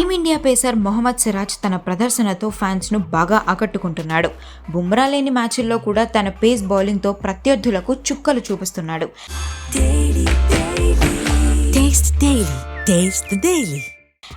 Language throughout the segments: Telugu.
టీమిండియా పేసర్ మొహమ్మద్ సిరాజ్ తన ప్రదర్శనతో ఫ్యాన్స్ను బాగా ఆకట్టుకుంటున్నాడు. బుమ్రా లేని మ్యాచ్ల్లో కూడా తన పేస్ బౌలింగ్తో ప్రత్యర్థులకు చుక్కలు చూపిస్తున్నాడు.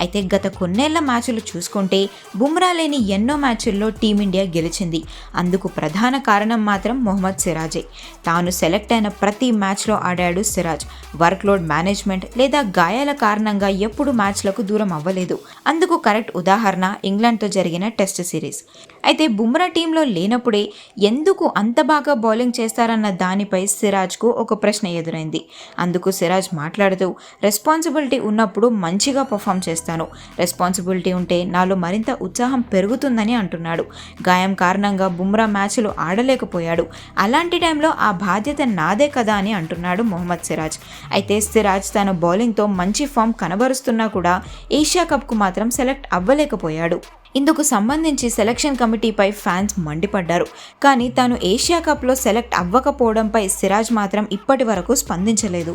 అయితే గత కొన్నేళ్ళ మ్యాచ్లు చూసుకుంటే బుమ్రా లేని ఎన్నో మ్యాచ్ల్లో టీమిండియా గెలిచింది. అందుకు ప్రధాన కారణం మాత్రం మొహమ్మద్ సిరాజే. తాను సెలెక్ట్ అయిన ప్రతి మ్యాచ్లో ఆడాడు సిరాజ్. వర్క్లోడ్ మేనేజ్మెంట్ లేదా గాయాల కారణంగా ఎప్పుడు మ్యాచ్లకు దూరం అవ్వలేదు. అందుకు కరెక్ట్ ఉదాహరణ ఇంగ్లాండ్తో జరిగిన టెస్ట్ సిరీస్. అయితే బుమ్రా టీంలో లేనప్పుడే ఎందుకు అంత బాగా బౌలింగ్ చేస్తారన్న దానిపై సిరాజ్కు ఒక ప్రశ్న ఎదురైంది. అందుకు సిరాజ్ మాట్లాడుతూ రెస్పాన్సిబిలిటీ ఉన్నప్పుడు మంచిగా పర్ఫామ్ చేస్తాను రెస్పాన్సిబిలిటీ ఉంటే నాలో మరింత ఉత్సాహం పెరుగుతుందని అంటున్నాడు. గాయం కారణంగా బుమ్రా మ్యాచ్లు ఆడలేకపోయాడు. అలాంటి టైంలో ఆ బాధ్యత నాదే కదా అని అంటున్నాడు మొహమ్మద్ సిరాజ్. అయితే సిరాజ్ తన బౌలింగ్తో మంచి ఫామ్ కనబరుస్తున్నా కూడా ఏషియా కప్కు మాత్రం సెలెక్ట్ అవ్వలేకపోయాడు. ఇందుకు సంబంధించి సెలక్షన్ కమిటీపై ఫ్యాన్స్ మండిపడ్డారు. కానీ తాను ఏషియా కప్లో సెలెక్ట్ అవ్వకపోవడంపై సిరాజ్ మాత్రం ఇప్పటి వరకు స్పందించలేదు.